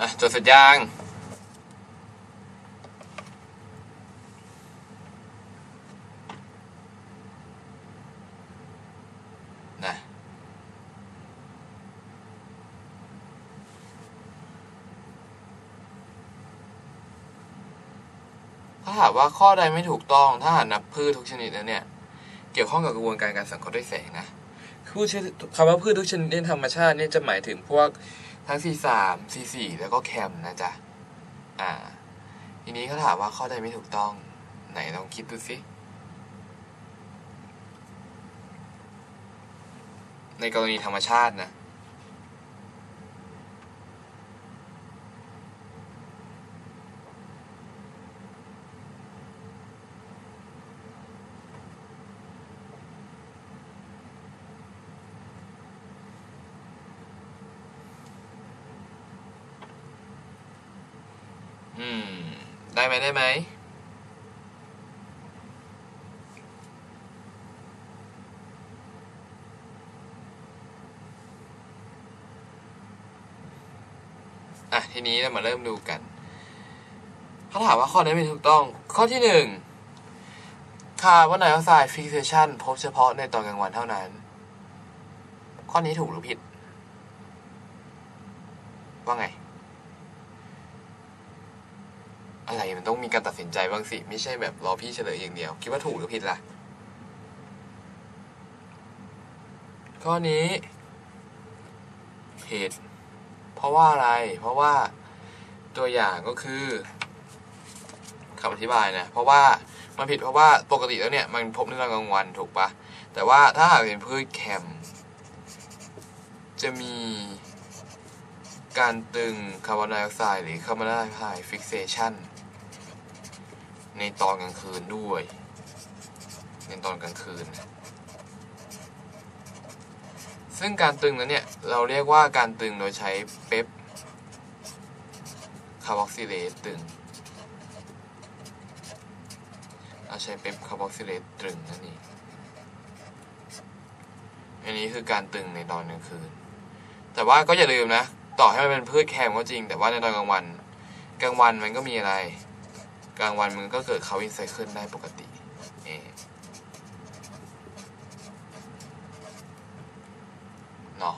อะจดสร็จยังนะถ้าหากว่าข้อใดไม่ถูกต้อง ถ้าหากนับพืชทุกชนิดแล้วเนี่ย เกี่ยวข้องกับกระบวนการการสังเคราะห์ด้วยแสงนะพูดชื่อคำว่าพืชทุกชนิดในธรรมชาติเนี่ยจะหมายถึงพวก ทั้ง C3 C4 แล้วก็แคมนะจ๊ะ อ่า ทีนี้เขาถามว่าข้อใดไม่ถูกต้อง ไหนลองคิดดูสิ ในกรณีธรรมชาตินะ อืม ได้ไหมได้ไหมอะทีนี้เรามาเริ่มดูกันเขาถามว่าข้อไหนไม่ถูกต้อง ข้อที่หนึ่งคาร์บอนไดออกไซด์ฟิกเซชันพบเฉพาะในตอนกลางวันเท่านั้น ข้อนี้ถูกหรือผิด ว่าไง อะไรมันต้องมีการตัดสินใจบ้างสิ ไม่ใช่แบบรอพี่เฉลยอย่างเดียว คิดว่าถูกหรือผิดล่ะ ข้อนี้ผิดเพราะว่าอะไร เพราะว่าตัวอย่างก็คือคำอธิบายนะ เพราะว่ามันผิดเพราะว่าปกติแล้วเนี่ย มันพบในตอนกลางวันถูกปะแต่ว่าถ้าหากเป็นพืชแคมจะมีการตึงคาร์บอนไดออกไซด์หรือคาร์บอนไดออกไซด์ฟิกเซชัน ในตอนกลางคืนด้วย ในตอนกลางคืน ซึ่งการตึงนั้นเนี่ย เราเรียกว่าการตึงโดยใช้เปปคาร์บอกซิเลตตึงเราใช้เปปคาร์บอกซิเลตตึงนั่นเองอันนี้คือการตึงในตอนกลางคืน แต่ว่าก็อย่าลืมนะ ต่อให้มันเป็นพืชแคมก็จริง แต่ว่าในตอนกลางวัน กลางวันมันก็มีอะไร กลางวันมันก็เกิดเขาอินไซเคิลได้ปกติเออเนาะ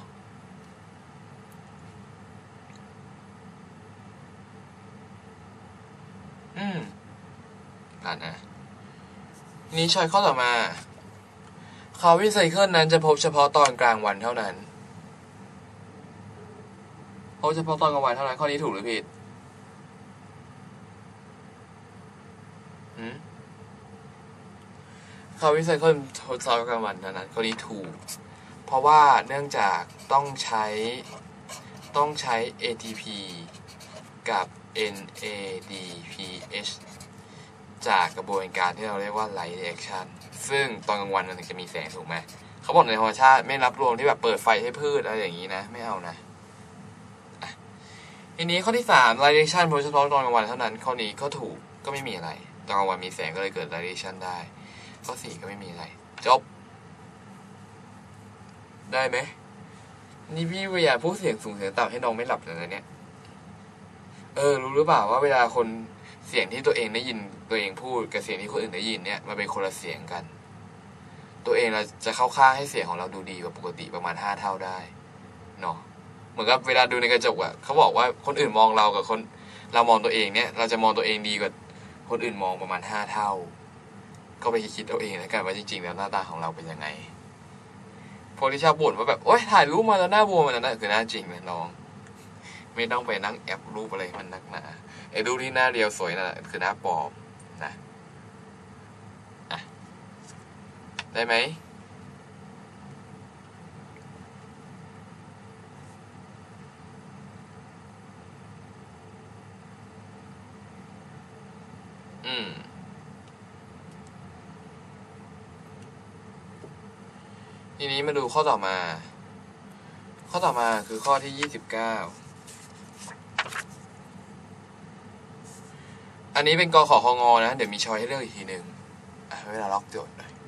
อืมผ่านนะทีนี้ชอยข้อต่อมาเขาวินไซเคิลนั้นจะพบเฉพาะตอนกลางวันเท่านั้นพบเฉพาะตอนกลางวันเท่านั้นข้อนี้ถูกหรือผิด หืม เขาวิจัยคนทดสอบกลางวันเท่านั้นข้อนี้ถูก เพราะว่าเนื่องจากต้องใช้ต้องใช้ ATP กับ NADPH จากกระบวนการที่เราเรียกว่า light reaction ซึ่งตอนกลางวันมันถึงจะมีแสงถูกไหม เขาบอกในธรรมชาติไม่รับรวมที่แบบเปิดไฟให้พืชอะไรอย่างนี้นะ ไม่เอานะอะทีนี้ข้อที่สาม light reaction เฉพาะตอนกลางวันเท่านั้น ข้อนี้ก็ถูกก็ไม่มีอะไร ตอนกลางวันมีแสงก็เลยเกิด light reaction ได้ ข้อสี่ก็ไม่มีอะไร จบ ได้ไหมนี่พี่พยายามพูดเสียงสูงเสียงต่ำให้น้องไม่หลับเลยนะเนี่ย เออ รู้หรือเปล่าว่าเวลาคนเสียงที่ตัวเองได้ยินตัวเองพูดกับเสียงที่คนอื่นได้ยินเนี่ยมันเป็นคนละเสียงกัน ตัวเองเราจะเข้าข้าให้เสียงของเราดูดีกว่าปกติประมาณห้าเท่าได้เนาะเหมือนกับเวลาดูในกระจกอะเขาบอกว่าคนอื่นมองเรากับคน เรามองตัวเองเนี่ย เราจะมองตัวเองดีกว่าคนอื่นมองประมาณห้าเท่า ก็ไปคิดเอาเองแล้วกันว่าจริงๆแล้วหน้าตาของเราเป็นยังไงพวกที่ชอบบ่นว่าแบบโอ๊ยถ่ายรูปมาแล้วหน้าบวมมันนั่นคือหน้าจริงนะน้อง ไม่ต้องไปนั่งแอปรูปอะไรมันนักหนาไอ้รูปที่หน้าเรียวสวยน่ะคือหน้าปลอมนะอะได้ไหมอืม ทีนี้มาดูข้อต่อมา ข้อต่อมาคือข้อที่ยี่สิบเก้าอันนี้เป็นกขอของอนะ เดี๋ยวมีชอยให้เลือกอีกทีหนึ่งเวลาล็อกโจทย์หน่อย เ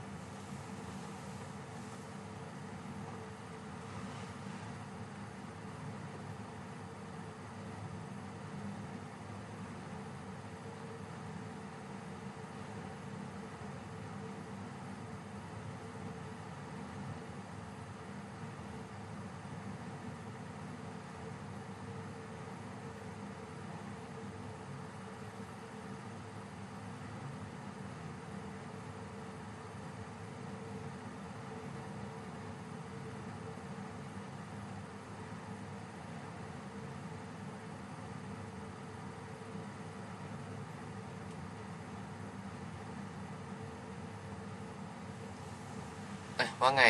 อ้ยว่าไง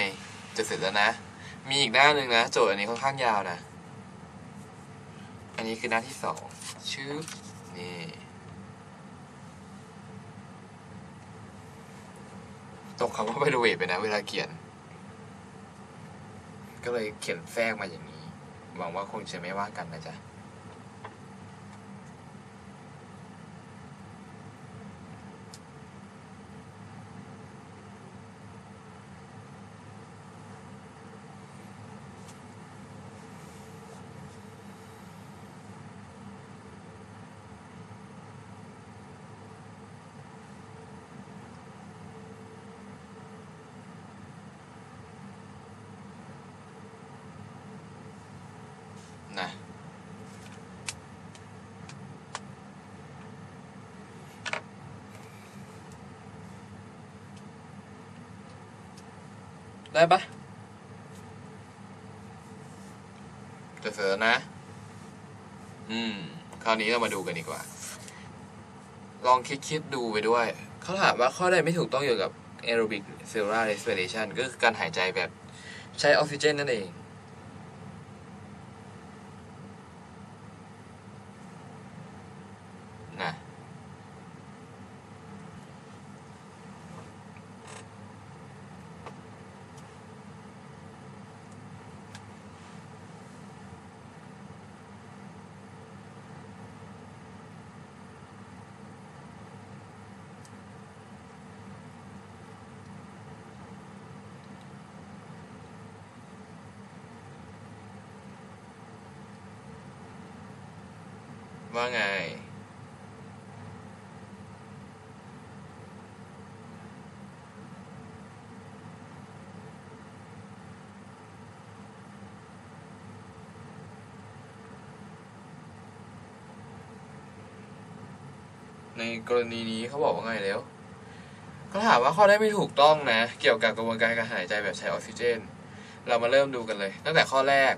จะเสร็จแล้วนะ มีอีกหน้าหนึ่งนะโจทย์อันนี้ค่อนข้างยาวนะ อันนี้คือหน้าที่สองชื่อนี่ตกคำว่าไปดูเวทไปนะ เวลาเขียน ก็เลยเขียนแทรกมาอย่างนี้ หวังว่าคงจะไม่ว่ากันนะจ๊ะ นะได้ปะจะเสร็จแล้วนะ อืม คราวนี้เรามาดูกันดีกว่า ลองคิดคิดดูไปด้วย เขาถามว่าข้อใดไม่ถูกต้องเกี่ยวกับ aerobic cellular respiration ก็คือการหายใจแบบใช้ออกซิเจนนั่นเอง นะ ว่าไง ในกรณีนี้เขาบอกว่าไงแล้วเขาถามว่าข้อได้ไม่ถูกต้องนะ เกี่ยวกับกระบวนการการหายใจแบบใช้ออกซิเจน เรามาเริ่มดูกันเลย ตั้งแต่ข้อแรก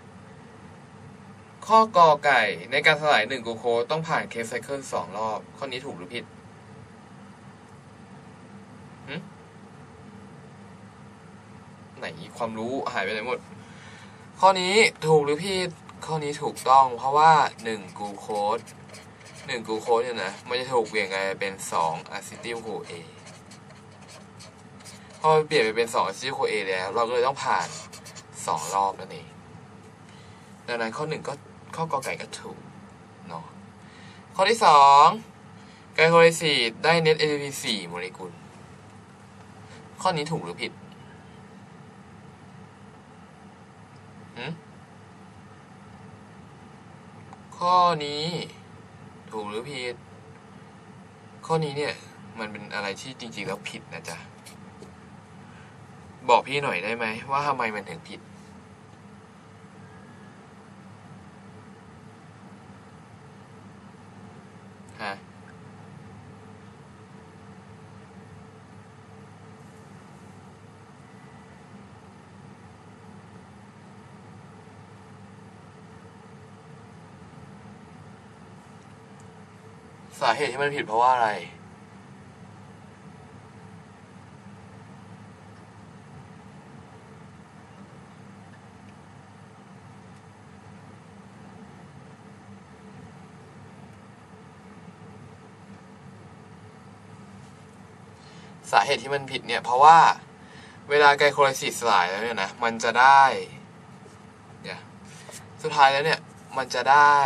ข้อกอไก่ในการสลายหนึ่งกลูโคสต้องผ่านเคสไซเคิลสองรอบ ข้อนี้ถูกหรือผิดไหนความรู้หายไปไหนหมด ข้อนี้ถูกหรือผิดข้อนี้ถูกต้องเพราะว่าหนึ่งกลูโคสหนึ่งกลูโคสเนี่ยนะมันจะถูกเปลี่ยนกลายเป็นสองอะซิติลโคเอพอเปลี่ยนไปเป็นสองอะซิติลโคเอแล้ว เราก็เลยต้องผ่านสองรอบนั่นเองดังนั้นข้อหนึ่งก็ ข้อกอไก่ก็ถูกเนาะข้อที่สองไกลโคไลซีดได้เน็ต ATP สี่โมเลกุล ข้อนี้ถูกหรือผิดข้อนี้ ถูกหรือผิด ข้อนี้เนี่ย มันเป็นอะไรที่จริง ๆ แล้วผิดนะจ๊ะ บอกพี่หน่อยได้ไหมว่าทำไมมันถึงผิดะ สาเหตุที่มันผิดเพราะว่าอะไร สาเหตุที่มันผิดเนี่ย เพราะว่าเวลาไกลโคไลซิสสลายแล้วเนี่ยนะ มันจะได้เนี่ยสุดท้ายแล้วเนี่ย มันจะได้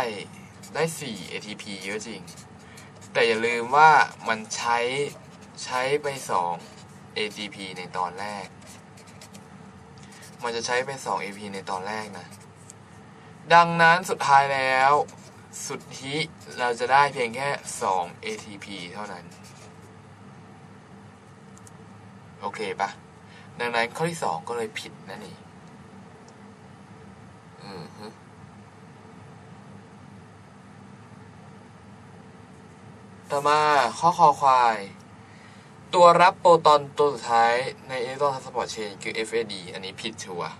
ได้ 4 ATP ก็จริง แต่อย่าลืมว่ามันใช้ใช้ไป 2 ATP ในตอนแรก มันจะใช้ไป 2 ATP ในตอนแรกนะ ดังนั้นสุดท้ายแล้ว สุดที่เราจะได้เพียงแค่ 2 ATP เท่านั้น โอเคปะดังนั้นข้อที่สองก็เลยผิดนั่นเองอือฮึต่อมาข้อคอควาย ตัวรับโปรตอนตัวสุดท้ายในอิเล็กตรอนทรานสปอร์ตเชนคือ FAD อันนี้ผิดชัวร์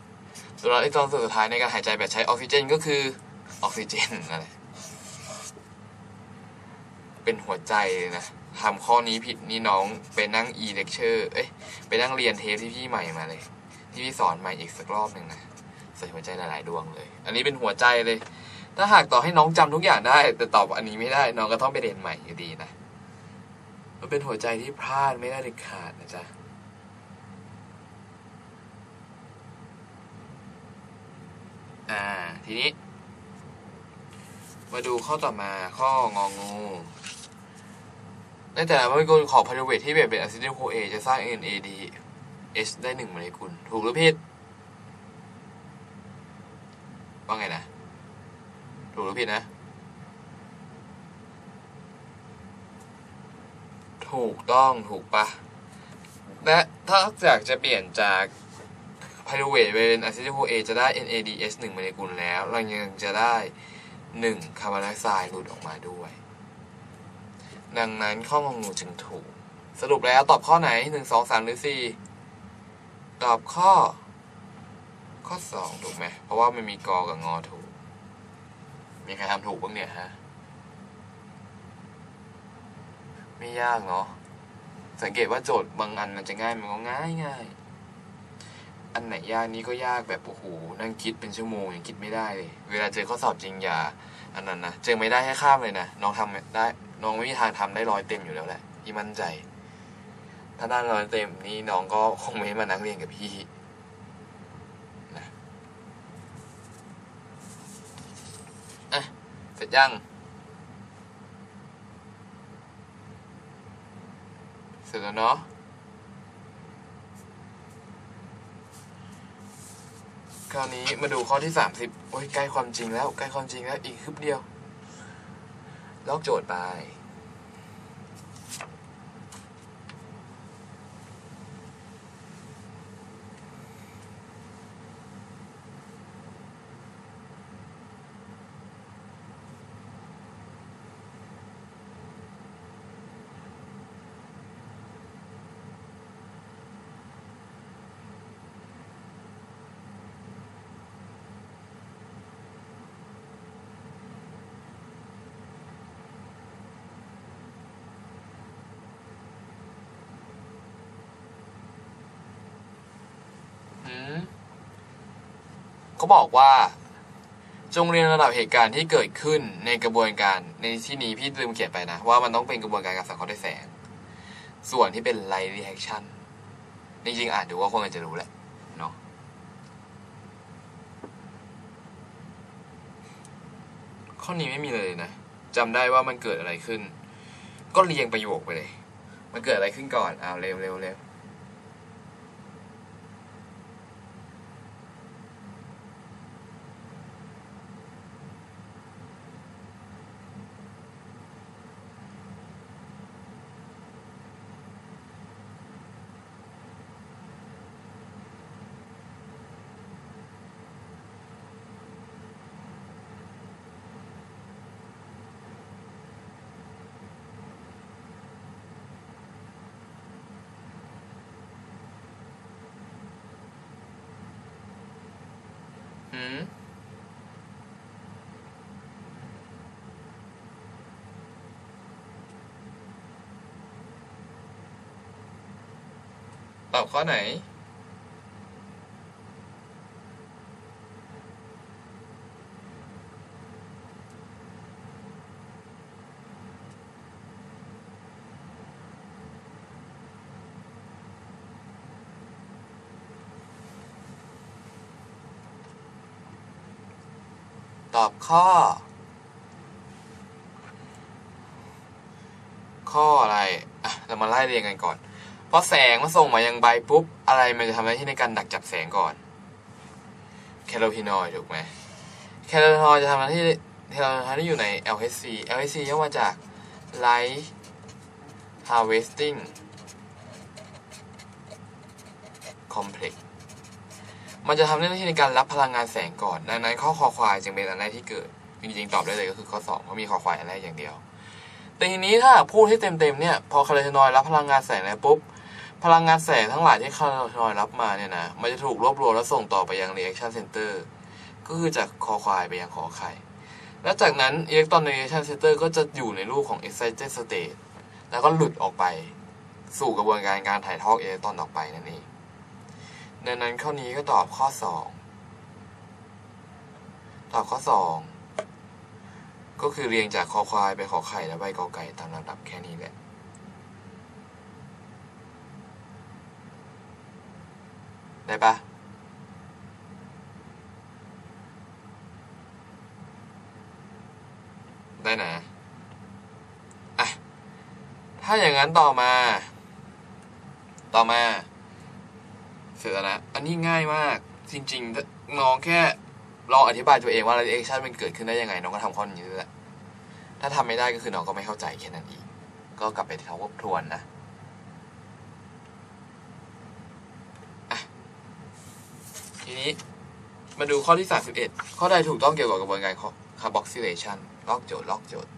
ตัวรับอิเล็กตรอนตัวสุดท้ายในการหายใจแบบใช้ออกซิเจนก็คือออกซิเจนนั่นแหละเป็นหัวใจเลยนะ ทำข้อนี้ผิดนี่น้องไปนั่ง e lecture เอ้ยไปนั่งเรียนเทปที่พี่ใหม่มาเลย ที่พี่สอนใหมาอีกสักรอบหนึ่งนะใส่หัวใจหลายๆดวงเลย อันนี้เป็นหัวใจเลย ถ้าหากต่อให้น้องจำทุกอย่างได้ แต่ตอบอันนี้ไม่ได้น้องก็ต้องไปเรียนใหม่อยู่ดีนะมันเป็นหัวใจที่พลาดไม่ได้เด็ดขาดนะจ๊ะอ่าทีนี้ มาดูข้อต่อมาข้ององู ในแต่ละโมเลกุลของพาราเวทที่แบ่งเป็นอะซิทิลโคเอจะสร้าง NAD H ได้หนึ่งโมเลกุล ถูกหรือผิด ว่าไงนะ ถูกหรือผิดนะ ถูกต้องถูกปะ และถ้าอยากจะเปลี่ยนจากไพรูเวทเป็นอะซิทิลโคเอจะได้ NADH 1โมเลกุลแล้ว เรายังจะได้ 1 คาร์บอนไดออกไซด์หลุดออกมาด้วย ดังนั้นข้ององูจึงถูก สรุปแล้วตอบข้อไหน1 2 3หรือ4ตอบข้อ ข้อ2ถูกไหม เพราะว่ามันมีกอกับงอถูก มีใครทำถูกบ้างเนี่ยฮะ ไม่ยากเนาะ สังเกตว่าโจทย์บางอันมันจะง่ายมันก็ง่ายง่าย อันไหนยากนี้ก็ยากแบบโอ้โหนั่งคิดเป็นชั่วโมงยังคิดไม่ได้เลย เวลาเจอข้อสอบจริงอย่าอันนั้นนะ เจอไม่ได้ให้ข้ามเลยนะ น้องทำได้ น้องไม่มีทางทำได้ร้อยเต็มอยู่แล้วแหละพี่มั่นใจ ถ้าได้ร้อยเต็มนี่น้องก็คงไม่มานั่งเรียนกับพี่นะอะเสร็จยังเสร็จแล้วเนาะคราวนี้มาดูข้อที่สามสิบโอ้ยใกล้ความจริงแล้ว ใกล้ความจริงแล้วอีกคืบเดียว ลอกโจทย์ไป เขาบอกว่า จงเรียนระดับเหตุการณ์ที่เกิดขึ้นในกระบวนการในที่นี้พี่ลืมเขียนไปนะ ว่ามันต้องเป็นกระบวนการการสังเคราะห์ด้วยแสง ส่วนที่เป็น light reaction จริงๆอ่านดูว่าคงจะรู้แหละเนาะข้อนี้ไม่มีเลยนะจำได้ว่ามันเกิดอะไรขึ้น ก็เรียงประโยคไปเลย มันเกิดอะไรขึ้นก่อนอ้าวเร็วเร็วเร็ว หืมตอ ตอบข้อ ข้ออะไร อะ เรามาไล่เรียงกันก่อน เพอแสงมาส่งมายังใบปุ๊บ อะไรมันจะทำหน้าที่ในการดักจับแสงก่อน แคโรทีนอยด์ถูกไหม แคโรทีนอยด์จะทำหน้าที่แคโรทีนอยด์ที่อยู่ใน LHC LHC ย่อมาจาก Light Harvesting Complex มันจะทำหน้าที่ในการรับพลังงานแสงก่อนดังนั้นข้อคอควายจึงเป็นอันแรกที่เกิด จริงๆ ตอบได้เลยก็คือข้อสองเพราะมีคอควายอันแรกอย่างเดียว แต่ทีนี้ถ้าพูดให้เต็มๆเนี่ยพอคาร์โทนอยด์รับพลังงานแสงแล้วปุ๊บพลังงานแสงทั้งหลายที่คาร์โทนอยด์รับมาเนี่ยนะมันจะถูกรวบรวมแล้วส่งต่อไปยัง reaction center ก็คือจากคอควายไปยังคอไข่แล้วจากนั้น electron reaction center ก็จะอยู่ในรูปของ excited state แล้วก็หลุดออกไป สู่กระบวนการการถ่ายทอดอิเล็กตรอนออกไปนั่นเอง ดังนั้นข้อนี้ก็ตอบข้อสองตอบข้อสองก็คือเรียงจากคอควายไปขอไข่แล้วไปกอไก่ตามลำดับแค่นี้แหละได้ปะได้นะอะถ้าอย่างนั้นต่อมา ต่อมา เสร็จแล้วนะ อันนี้ง่ายมาก จริงๆถ้าน้องแค่ลองอธิบายตัวเองว่า reaction มันเกิดขึ้นได้ยังไง น้องก็ทำข้อนี้แหละถ้าทำไม่ได้ก็คือน้องก็ไม่เข้าใจแค่นั้นเองก็กลับไปทบทวนนะทีนี้มาดูข้อที่ 31 ข้อใดถูกต้องเกี่ยวกับกระบวนการ carboxylation ลอกโจทย์ลอกโจทย์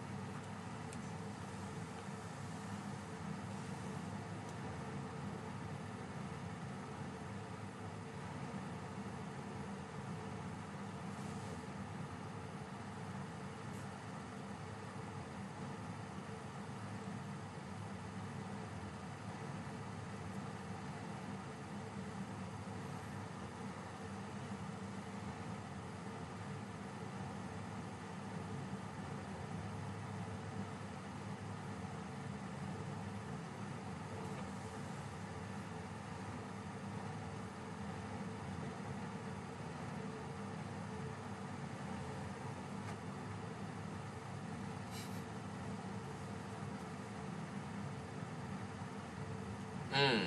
อืม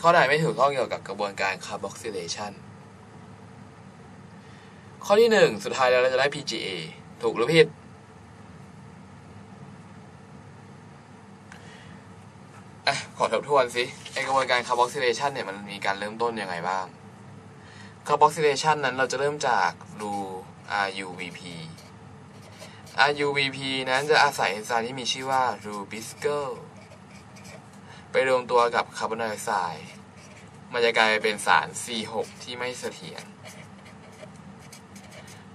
ข้อใดไม่ถูกต้องเกี่ยวกับกระบวนการ carboxylation ข้อที่หนึ่งสุดท้ายแล้วเราจะได้ PGA ถูกหรือผิด อะ ขอทบทวนสิไอกระบวนการ carboxylation เนี่ยมันมีการเริ่มต้นยังไงบ้าง carboxylation นั้นเราจะเริ่มจากรู RUVP RUVP นั้นจะอาศัยเอนไซม์ที่มีชื่อว่า Rubisco ไปรวมตัวกับคาร์บอนไดออกไซด์มันจะกลายเป็นสาร C6 ที่ไม่เสถียร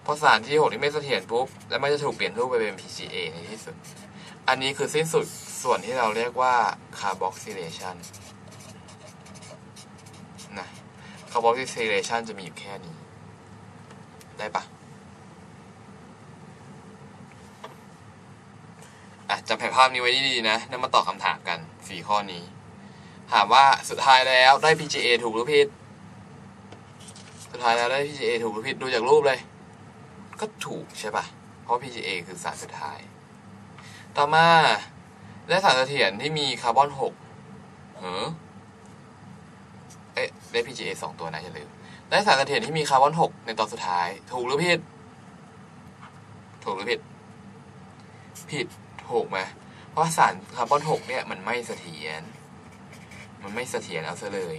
พอสาร C6 ที่ไม่เสถียรปุ๊บ แล้วมันจะถูกเปลี่ยนรูปไปเป็น PGA ในที่สุด อันนี้คือสิ้นสุดส่วนที่เราเรียกว่า carboxylation นนะ carboxylation จะมีอยู่แค่นี้ ได้ปะอะจำแผนภาพนี้ไว้ดีๆนะ แล้วมาตอบคำถามกัน สี่ข้อนี้ ถามว่าสุดท้ายแล้วได้ PGA ถูกหรือผิด สุดท้ายแล้วได้ PGA ถูกหรือผิดดูจากรูปเลย ก็ถูกใช่ปะเพราะ PGA คือสารสุดท้าย ต่อมาได้สารเสถียรที่มีคาร์บอนหกเฮ้อเอ๊ะได้ PGA สองตัวนะอย่าลืมได้สารเสถียรที่มีคาร์บอนหกในตอนสุดท้าย ถูกหรือผิด ถูกหรือผิด ผิดถูกไหม ราะสารคาร์บอนหกเนี่ยมันไม่เสถียร มันไม่เสถียรเอาซะเลย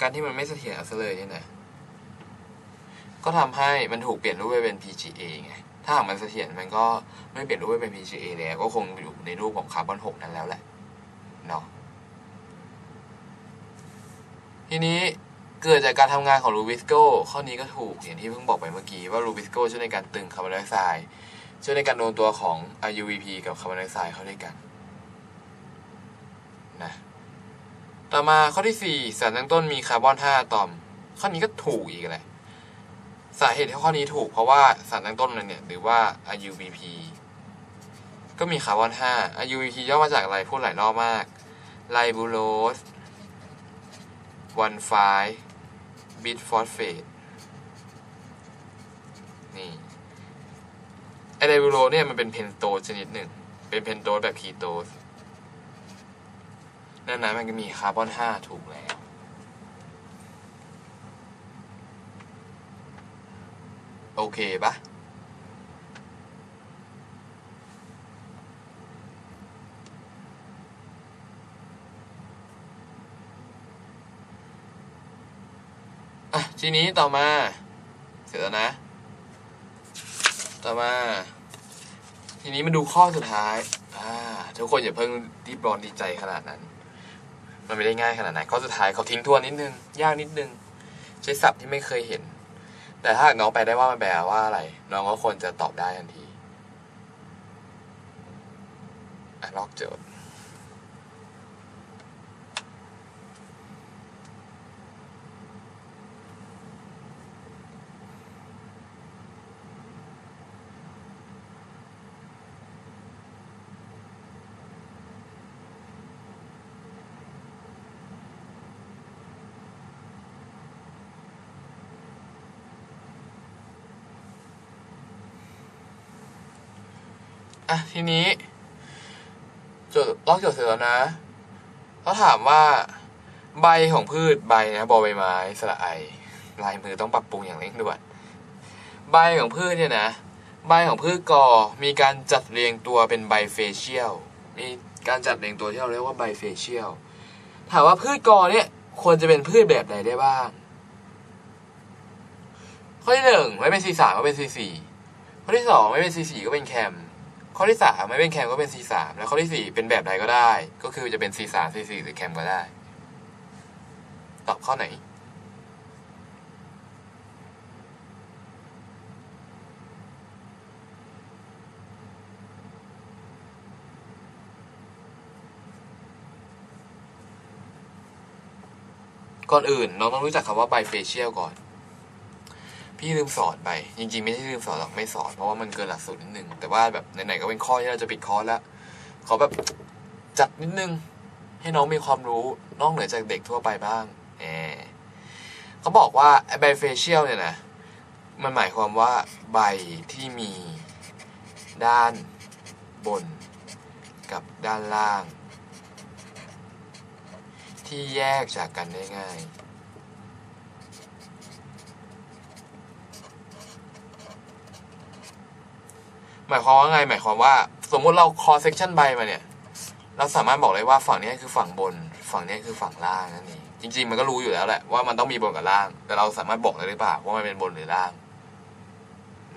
การที่มันไม่เสถียรเอาซะเลยเนี่ยนะ ก็ทำให้มันถูกเปลี่ยนรูปไปเป็น PGA ไง ถ้าหากมันเสถียรมันก็ไม่เปลี่ยนรูปไปเป็น PGA แล้ว ก็คงอยู่ในรูปของคาร์บอนหกนั้นแล้วแหละเนาะ ทีนี้เกิดจากการทำงานของรูบิสโก้ข้อนี้ก็ถูกอย่างที่เพิ่งบอกไปเมื่อกี้ว่ารูบิสโก้ช่วยในการตึงคาร์บอนไดออกไซด์ ช่วยในการรวมตัวของ RUVP กับคาร์บอนไดออกไซด์เข้าด้วยกันนะต่อมาข้อที่ 4 สารตั้งต้นมีคาร์บอน5อะตอม ข้อนี้ก็ถูกอีกเลยสาเหตุที่ข้อนี้ถูกเพราะว่าสารตั้งต้นมันเนี่ยหรือว่า RUVP ก็มีคาร์บอน5 RUVP ย่อมาจากอะไรพูดหลายรอบมากไลบูโรสวันไฟบิทฟอสเฟตนี่ ไอไดบูโรเนี่ยมันเป็นเพนโตชนิดหนึ่ง เป็นเพนโตแบบคีโตสนั่นนะมันก็มีคาร์บอน5ถูกแล้ว โอเคปะอะทีนี้ต่อมา เสร็จแล้วนะ ต่อมา ทีนี้มาดูข้อสุดท้ายอ่าทุกคนอย่าเพิ่งรีบร้อนดีใจขนาดนั้น มันไม่ได้ง่ายขนาดไหนข้อสุดท้ายเขาทิ้งทวนนิดนึง ยากนิดนึง ใช้ศัพท์ที่ไม่เคยเห็น แต่ถ้าน้องไปได้ว่ามันแปลว่าอะไร น้องก็ควรจะตอบได้ทันทีอะลอกโจทย์ อะทีนี้จดลอกจดเสร็จแล้วนะเขาถามว่าใบของพืชใบนะบอใบไม้สระไอลายมือต้องปรับปรุงอย่างเร่งด่วนใบของพืชเนี่ยนะ ใบของพืชกอมีการจัดเรียงตัวเป็นใบเฟเชียลมีการจัดเรียงตัวที่เราเรียกว่าใบเฟเชียลถามว่าพืชกอเนี่ยควรจะเป็นพืชแบบไหนได้บ้าง ข้อที่หนึ่งไม่เป็น C สามก็เป็น C สี่ข้อที่สองไม่เป็น C สี่ก็เป็นแคม ข้อที่สามไม่เป็นแคมก็เป็น C สามแล้วข้อที่สี่เป็นแบบใดก็ได้ ก็คือจะเป็น C สาม C สี่หรือแคมก็ได้ ตอบข้อไหน ก่อนอื่นน้องต้องรู้จักคำว่าไบเฟเชียลก่อน พี่ลืมสอนไป จริงๆ ไม่ใช่ลืมสอนหรอกไม่สอนเพราะว่ามันเกินหลักสูตรนิดนึง แต่ว่าแบบไหนๆก็เป็นข้อที่เราจะปิดคอร์สแล้วขอแบบจัดนิดนึง ให้น้องมีความรู้นอกเหนือจากเด็กทั่วไปบ้างแหมเขาบอกว่าไบเฟเชียลเนี่ยนะมันหมายความว่าใบที่มีด้านบนกับด้านล่าง ที่แยกจากกันได้ง่าย หมายความว่าไง หมายความว่า สมมุติเราคอเซ c ชันใบมาเนี่ย เราสามารถบอกเลยว่าฝั่งนี้คือฝั่งบน ฝั่งนี้คือฝั่งล่างนั่นเองจริง ๆ มันก็รู้อยู่แล้วแหละว่ามันต้องมีบนกับล่าง แต่เราสามารถบอกได้หรือเปล่าว่ามันเป็นบนหรือล่าง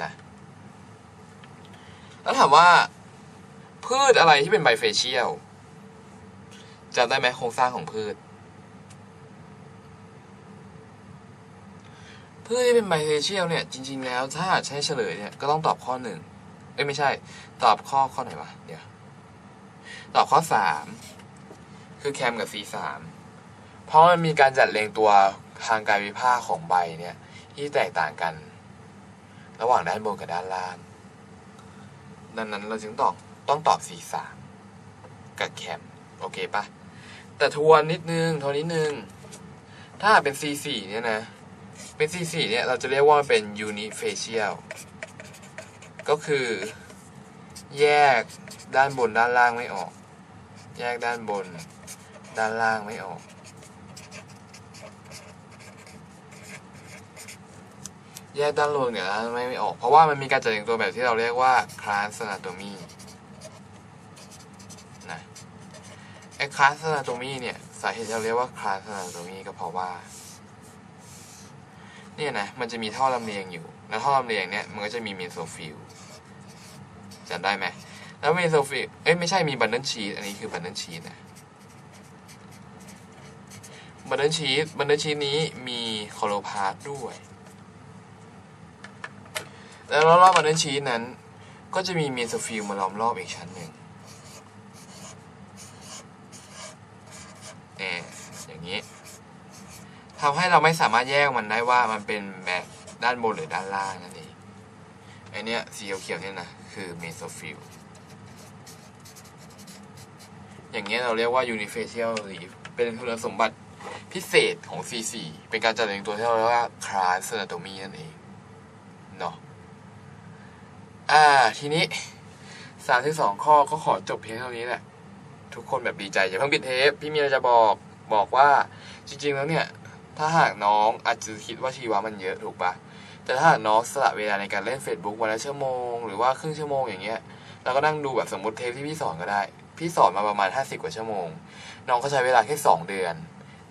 นะแล้วถามว่า พืชอะไรที่เป็นไบเฟเชียลจำได้ไหมโครงสร้างของพืช พืชที่เป็นไบเฟเชียลเนี่ย จริง ๆ แล้วถ้าใช้เฉลยเนี่ยก็ต้องตอบข้อหนึ่ง อ้ยไม่ใช่ ตอบข้อข้อไหนวะเดี๋ยวตอบข้อสามคือแคมกับ C สามเพราะมันมีการจัดเรียงตัวทางกายวิภาคของใบเนี่ย ที่แตกต่างกัน ระหว่างด้านบนกับด้านล่าง ดังนั้นเราจึงตอบต้องตอบ C สามกับแคม โอเคปะแต่ทวนนิดนึงทวนนิดนึง ถ้าเป็น C สี่เนี่ยนะ เป็น C สี่เนี่ย เราจะเรียกว่าเป็น unifacial ก็คือ แยกด้านบนด้านล่างไม่ออก แยกด้านบน ด้านล่างไม่ออก แยกด้านบนกับด้านล่ไม่ออก เพราะว่ามันมีการจัดเรียงตัวแบบที่เราเรียกว่า class anatomy นะไอ้ class anatomy เนี่ยสาเหตุที่เราเรียกว่า class anatomy ก็เพราะว่า เนี่ยนะมันจะมีท่อลำเลียงอยู่ แล้วท่อลำเลียงเนี่ยมันก็จะมีเมโซฟิลจำได้ไหมแล้วเมโซฟิลเอ้ยไม่ใช่มีบันเดิลชีสอันนี้คือบันเดิลชีสนะบันเดิลชีสบันเดิลชีสนี้มีโคโลพาร์ตด้วย แล้วรอบๆบันเดิลชีสนั้น ก็จะมีเมโซฟิลมาล้อมรอบอีกชั้นหนึ่งเนี่ยอย่างนี้ ทำให้เราไม่สามารถแยกมันได้ว่ามันเป็นแบบด้านบนหรือด้านล่างนั่นเองไอเนี้ยสีเขียวๆเนี่ยนะคือเมโซฟิลอย่างเงี้ยเราเรียกว่า unifacial leaf เป็นคุณสมบัติพิเศษของ C4 เป็นการจัดเรียงตัวที่เราเรียกว่า class anatomy นั่นเองเนาะอ่าทีนี้32ข้อก็ขอจบเพียงเท่านี้แหละ ทุกคนแบบดีใจอย่าเพิ่งปิดเทป พี่มีอะไรจะบอกบอกว่าจริง ๆ แล้วเนี่ย ถ้าหากน้องอาจจะคิดว่าชีวะมันเยอะถูกปะแต่ถ้าหากน้องสละเวลาในการเล่น Facebook วันละชั่วโมง หรือว่าครึ่งชั่วโมงอย่างเงี้ยเราก็นั่งดูแบบสมมติเทปที่พี่สอนก็ได้ พี่สอนมาประมาณ 50 กว่าชั่วโมง น้องก็ใช้เวลาแค่ 2 เดือน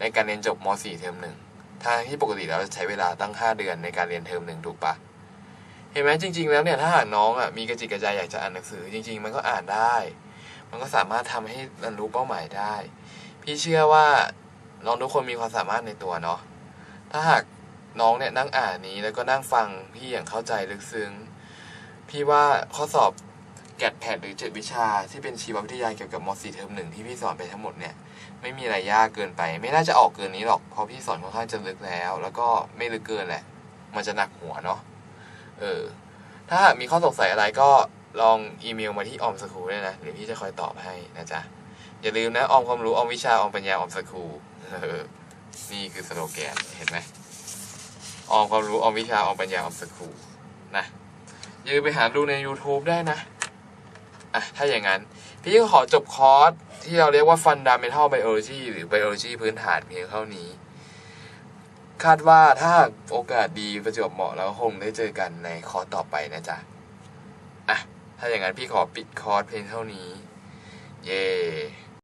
ในการเรียนจบม .4 เทอมหนึ่งทางที่ปกติแล้วใช้เวลาตั้ง 5 เดือนในการเรียนเทอมหนึ่งถูกปะเห็นไหมจริง ๆ แล้วเนี่ยถ้าหากน้องอะมีกระจิตกระใจอยากจะอ่านหนังสือ จริง ๆ มันก็อ่านได้ มันก็สามารถทำให้บรรลุเป้าหมายได้ พี่เชื่อว่า น้องทุกคนมีความสามารถในตัวเนาะ ถ้าหากน้องเนี่ยนั่งอ่านนี้แล้วก็นั่งฟังพี่อย่างเข้าใจลึกซึ้ง พี่ว่าข้อสอบแกดแพดหรือเจ็ดวิชาที่เป็นชีววิทยาเกี่ยวกับม .4 เทอมหนึ่งที่พี่สอนไปทั้งหมดเนี่ยไม่มีอะไรยากเกินไป ไม่น่าจะออกเกินนี้หรอกเพราะพี่สอนค่อนข้างจะลึกแล้ว แล้วก็ไม่ลึกเกินแหละ มันจะหนักหัวเนาะเออ ถ้าหากมีข้อสงสัยอะไรก็ลองอีเมลมาที่ออมสคูลได้นะเดี๋ยวพี่จะคอยตอบให้นะจ๊ะอย่าลืมนะออมความรู้ออมวิชาออมปัญญาออมสคูล นี่คือสโลแกน เห็นไหมออมความรู้ออมวิชาออมปัญญาออมสคูนะยืมไปหาดูใน YouTube ได้นะ อะ ถ้าอย่างนั้น พี่ก็ขอจบคอร์สที่เราเรียกว่า Fundamental Biology หรือ Biology พื้นฐานเพียงเท่านี้ คาดว่าถ้าโอกาสดีประจวบเหมาะแล้วคงได้เจอกันในคอร์สต่อไปนะจ๊ะ อะ ถ้าอย่างนั้นพี่ขอปิดคอร์สเพียงเท่านี้ เย้